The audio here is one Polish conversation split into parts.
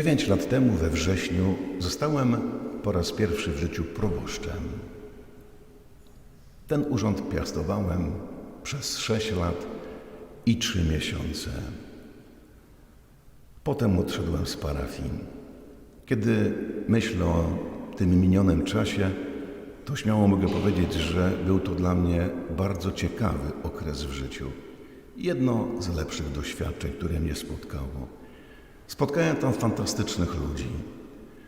Dziewięć lat temu we wrześniu zostałem po raz pierwszy w życiu proboszczem. Ten urząd piastowałem przez sześć lat i trzy miesiące. Potem odszedłem z parafii. Kiedy myślę o tym minionym czasie, to śmiało mogę powiedzieć, że był to dla mnie bardzo ciekawy okres w życiu. Jedno z lepszych doświadczeń, które mnie spotkało. Spotkałem tam fantastycznych ludzi,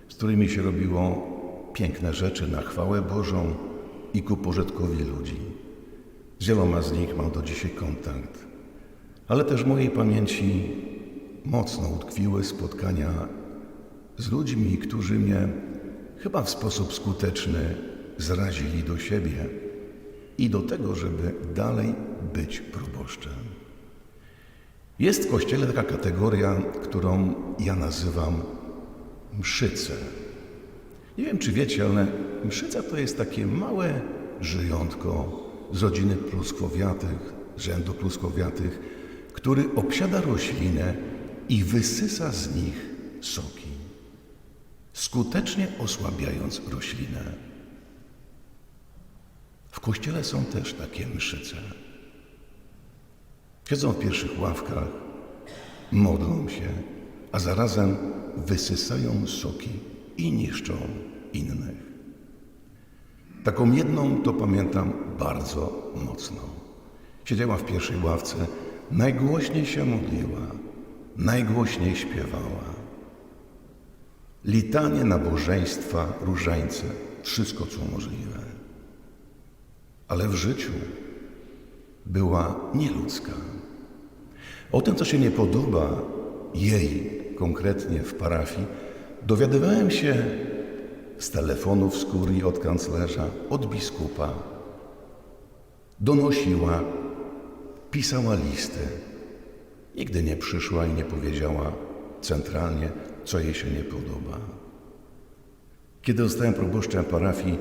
z którymi się robiło piękne rzeczy na chwałę Bożą i ku pożytkowi ludzi. Z wieloma z nich mam do dzisiaj kontakt, ale też w mojej pamięci mocno utkwiły spotkania z ludźmi, którzy mnie chyba w sposób skuteczny zrazili do siebie i do tego, żeby dalej być proboszczem. Jest w Kościele taka kategoria, którą ja nazywam mszyce. Nie wiem, czy wiecie, ale mszyca to jest takie małe żyjątko z rodziny pluskwowiatych, rzędu pluskwowiatych, który obsiada roślinę i wysysa z nich soki, skutecznie osłabiając roślinę. W kościele są też takie mszyce. Siedzą w pierwszych ławkach, modlą się, a zarazem wysysają soki i niszczą innych. Taką jedną to pamiętam bardzo mocno. Siedziała w pierwszej ławce, najgłośniej się modliła, najgłośniej śpiewała. Litanie, nabożeństwa, różańce, wszystko co możliwe. Ale w życiu była nieludzka. O tym, co się nie podoba jej konkretnie w parafii, dowiadywałem się z telefonów z kurii, od kanclerza, od biskupa. Donosiła, pisała listy. Nigdy nie przyszła i nie powiedziała centralnie, co jej się nie podoba. Kiedy zostałem proboszczem parafii,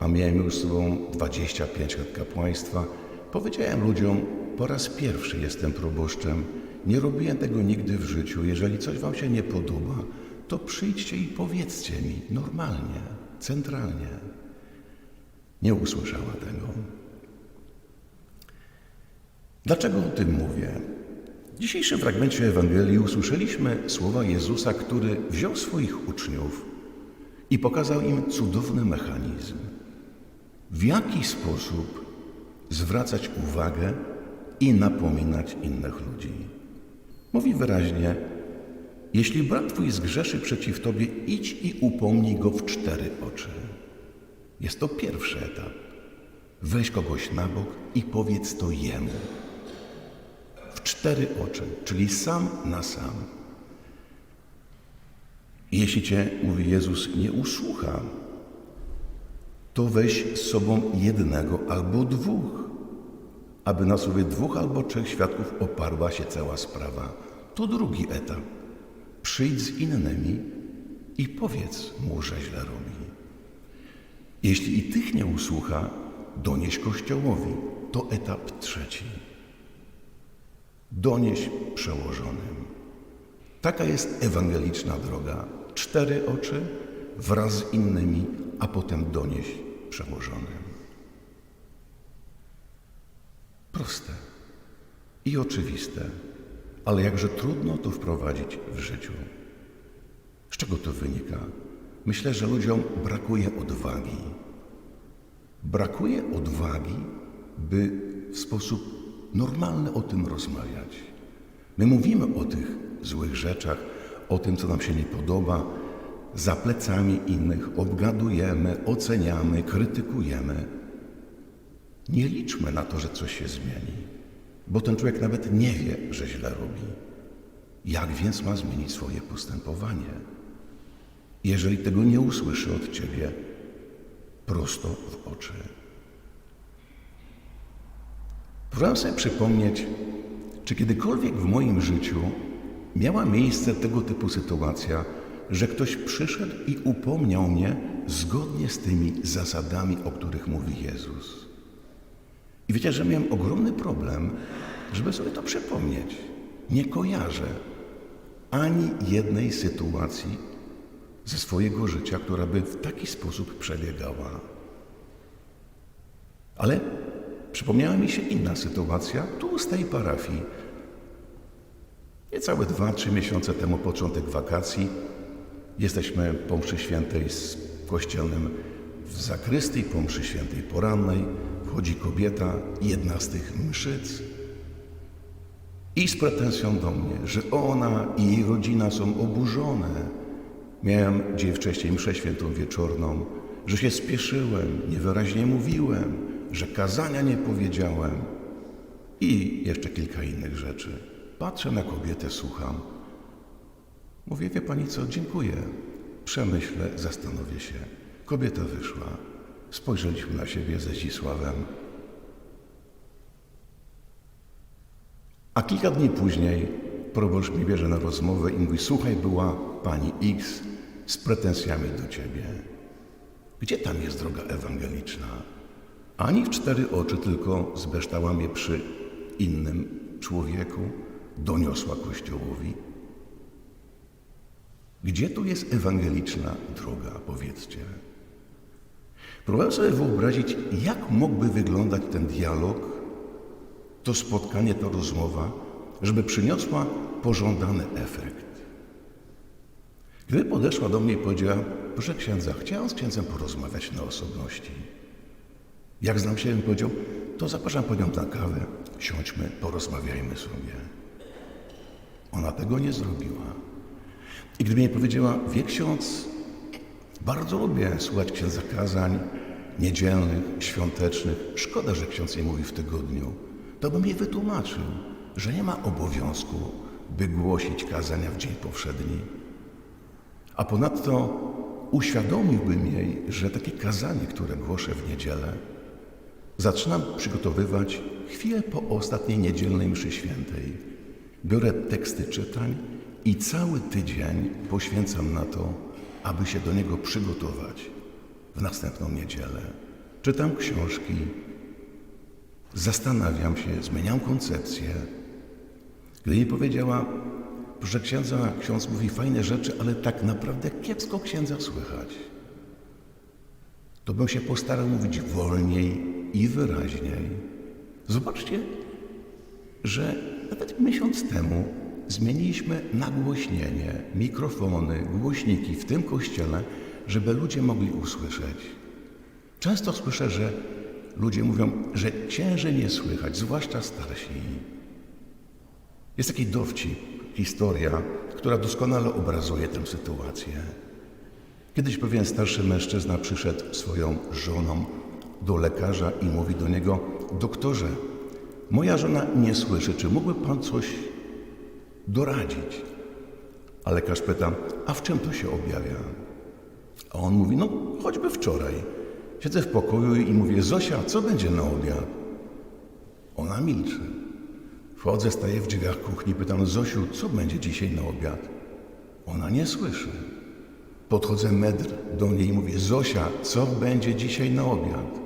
a miałem już z sobą 25 lat kapłaństwa, powiedziałem ludziom, po raz pierwszy jestem proboszczem, nie robiłem tego nigdy w życiu. Jeżeli coś wam się nie podoba, to przyjdźcie i powiedzcie mi normalnie, centralnie. Nie usłyszała tego. Dlaczego o tym mówię? W dzisiejszym fragmencie Ewangelii usłyszeliśmy słowa Jezusa, który wziął swoich uczniów i pokazał im cudowny mechanizm. W jaki sposób zwracać uwagę i napominać innych ludzi. Mówi wyraźnie: Jeśli brat twój zgrzeszy przeciw tobie, idź i upomnij go w cztery oczy. Jest to pierwszy etap. Weź kogoś na bok i powiedz to jemu. W cztery oczy, czyli sam na sam. Jeśli cię, mówi Jezus, nie usłucha, to weź z sobą jednego albo dwóch, aby na sobie dwóch albo trzech świadków oparła się cała sprawa. To drugi etap. Przyjdź z innymi i powiedz mu, że źle robi. Jeśli i tych nie usłucha, donieś Kościołowi. To etap trzeci. Donieś przełożonym. Taka jest ewangeliczna droga. Cztery oczy wraz z innymi, a potem donieś przełożonym. Proste i oczywiste, ale jakże trudno to wprowadzić w życiu. Z czego to wynika? Myślę, że ludziom brakuje odwagi. Brakuje odwagi, by w sposób normalny o tym rozmawiać. My mówimy o tych złych rzeczach, o tym, co nam się nie podoba, za plecami innych obgadujemy, oceniamy, krytykujemy. Nie liczmy na to, że coś się zmieni, bo ten człowiek nawet nie wie, że źle robi. Jak więc ma zmienić swoje postępowanie? Jeżeli tego nie usłyszy od ciebie prosto w oczy. Próbowałem sobie przypomnieć, czy kiedykolwiek w moim życiu miała miejsce tego typu sytuacja, że ktoś przyszedł i upomniał mnie zgodnie z tymi zasadami, o których mówi Jezus. I wiecie, że miałem ogromny problem, żeby sobie to przypomnieć. Nie kojarzę. ani jednej sytuacji ze swojego życia, która by w taki sposób przebiegała. Ale przypomniała mi się inna sytuacja tu z tej parafii. Niecałe dwa, trzy miesiące temu, początek wakacji, jesteśmy po mszy świętej z kościelnym w zakrystii, po mszy świętej porannej wchodzi kobieta, jedna z tych mszyc i z pretensją do mnie, że ona i jej rodzina są oburzone. Miałem dzień wcześniej mszę świętą wieczorną, że się spieszyłem, niewyraźnie mówiłem, że kazania nie powiedziałem i jeszcze kilka innych rzeczy. Patrzę na kobietę, słucham. Mówię, wie pani co, dziękuję. Przemyślę, zastanowię się. Kobieta wyszła. Spojrzeliśmy na siebie ze Zdzisławem. A kilka dni później proboszcz mnie bierze na rozmowę i mówi, słuchaj, była pani X z pretensjami do ciebie. Gdzie tam jest droga ewangeliczna? Ani w cztery oczy, tylko zbeształa mnie przy innym człowieku, doniosła Kościołowi. Gdzie tu jest ewangeliczna droga, powiedzcie? Próbowałem sobie wyobrazić, jak mógłby wyglądać ten dialog, to spotkanie, to rozmowa, żeby przyniosła pożądany efekt. Gdy podeszła do mnie i powiedziała, proszę księdza, chciałam z księdzem porozmawiać na osobności. Jak znam się, powiedział, to zapraszam panią na kawę, siądźmy, porozmawiajmy sobie. Ona tego nie zrobiła. I gdyby mi powiedziała, wie ksiądz, bardzo lubię słuchać księdza kazań niedzielnych, świątecznych. Szkoda, że ksiądz nie mówi w tygodniu. To bym jej wytłumaczył, że nie ma obowiązku, by głosić kazania w dzień powszedni. A ponadto uświadomiłbym jej, że takie kazanie, które głoszę w niedzielę, zaczynam przygotowywać chwilę po ostatniej niedzielnej mszy świętej. Biorę teksty czytań i cały tydzień poświęcam na to, aby się do niego przygotować w następną niedzielę. Czytam książki, zastanawiam się, zmieniam koncepcję. Gdy jej powiedziała, że księdza, ksiądz mówi fajne rzeczy, ale tak naprawdę kiepsko księdza słychać, to bym się postarał mówić wolniej i wyraźniej. Zobaczcie, że nawet miesiąc temu zmieniliśmy nagłośnienie, mikrofony, głośniki w tym kościele, żeby ludzie mogli usłyszeć. Często słyszę, że ludzie mówią, że księży nie słychać, zwłaszcza starsi. Jest taki dowcip, historia, która doskonale obrazuje tę sytuację. Kiedyś pewien starszy mężczyzna przyszedł swoją żoną do lekarza i mówi do niego: Doktorze, moja żona nie słyszy, czy mógłby pan coś doradzić? A lekarz pyta: A w czym to się objawia? A on mówi: No, choćby wczoraj. Siedzę w pokoju i mówię: Zosia, co będzie na obiad? Ona milczy. Wchodzę, staję w drzwiach kuchni, pytam: Zosiu, co będzie dzisiaj na obiad? Ona nie słyszy. Podchodzę metr do niej i mówię: Zosia, co będzie dzisiaj na obiad?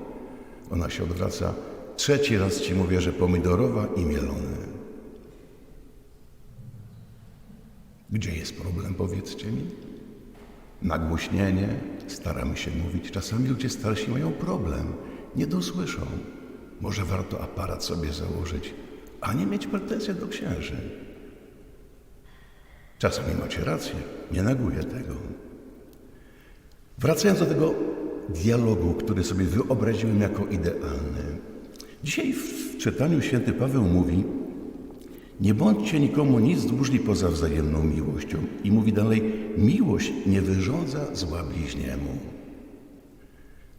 Ona się odwraca. Trzeci raz ci mówię, że pomidorowa i mielone. Gdzie jest problem, powiedzcie mi? Nagłośnienie, staramy się mówić. Czasami ludzie starsi mają problem, nie dosłyszą. Może warto aparat sobie założyć, a nie mieć pretensje do księży. Czasami macie rację, nie neguję tego. Wracając do tego dialogu, który sobie wyobraziłem jako idealny. Dzisiaj w czytaniu święty Paweł mówi: Nie bądźcie nikomu nic dłużni poza wzajemną miłością. I mówi dalej: Miłość nie wyrządza zła bliźniemu.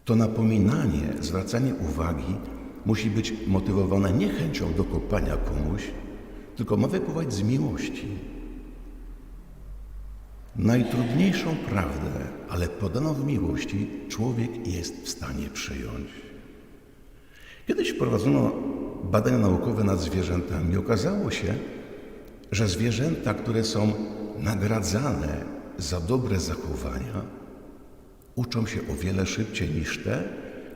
To napominanie, zwracanie uwagi musi być motywowane nie chęcią do kopania komuś, tylko ma wypływać z miłości. Najtrudniejszą prawdę, ale podaną w miłości, człowiek jest w stanie przyjąć. Kiedyś prowadzono badania naukowe nad zwierzętami. Okazało się, że zwierzęta, które są nagradzane za dobre zachowania, uczą się o wiele szybciej niż te,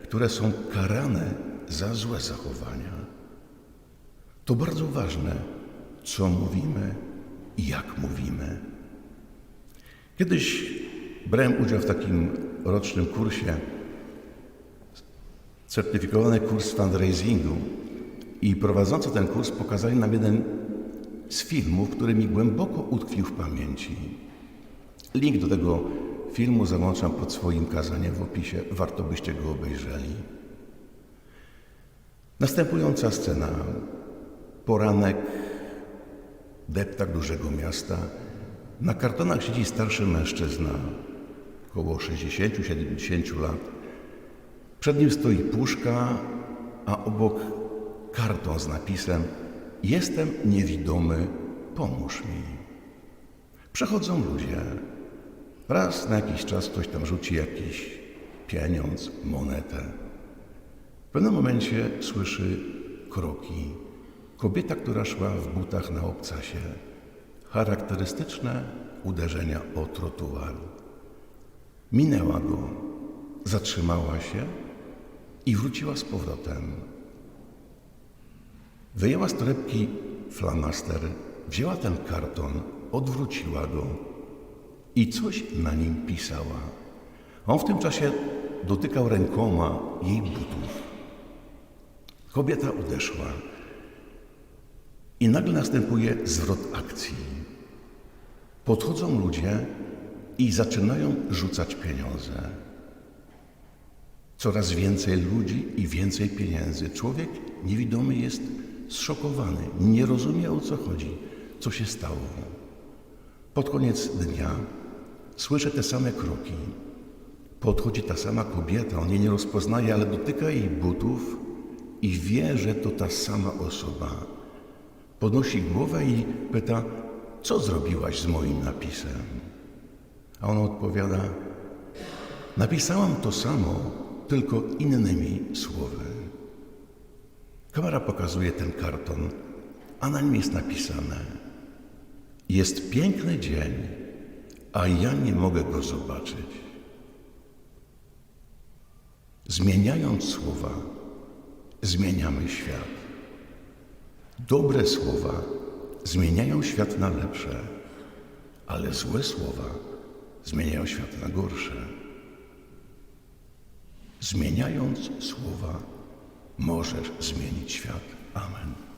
które są karane za złe zachowania. To bardzo ważne, co mówimy i jak mówimy. Kiedyś brałem udział w takim rocznym kursie, certyfikowany kurs fundraisingu i prowadzący ten kurs pokazali nam jeden z filmów, który mi głęboko utkwił w pamięci. Link do tego filmu załączam pod swoim kazaniem w opisie. Warto byście go obejrzeli. Następująca scena. Poranek, deptak dużego miasta. Na kartonach siedzi starszy mężczyzna, około 60-70 lat. Przed nim stoi puszka, a obok karton z napisem Jestem niewidomy, pomóż mi. Przechodzą ludzie. Raz na jakiś czas ktoś tam rzuci jakiś pieniądz, monetę. W pewnym momencie słyszy kroki. Kobieta, która szła w butach na obcasie. Charakterystyczne uderzenia o trotuar. Minęła go, zatrzymała się i wróciła z powrotem. Wyjęła z torebki flamaster, wzięła ten karton, odwróciła go i coś na nim pisała. On w tym czasie dotykał rękoma jej butów. Kobieta odeszła i nagle następuje zwrot akcji. Podchodzą ludzie i zaczynają rzucać pieniądze. Coraz więcej ludzi i więcej pieniędzy. Człowiek niewidomy jest zszokowany, nie rozumie o co chodzi, co się stało. Pod koniec dnia słyszę te same kroki. Podchodzi ta sama kobieta, on jej nie rozpoznaje, ale dotyka jej butów i wie, że to ta sama osoba. Podnosi głowę i pyta, co zrobiłaś z moim napisem? A ona odpowiada, napisałam to samo, tylko innymi słowy. Kamera pokazuje ten karton, a na nim jest napisane: Jest piękny dzień, a ja nie mogę go zobaczyć. Zmieniając słowa, zmieniamy świat. Dobre słowa zmieniają świat na lepsze, ale złe słowa zmieniają świat na gorsze. Zmieniając słowa, możesz zmienić świat. Amen.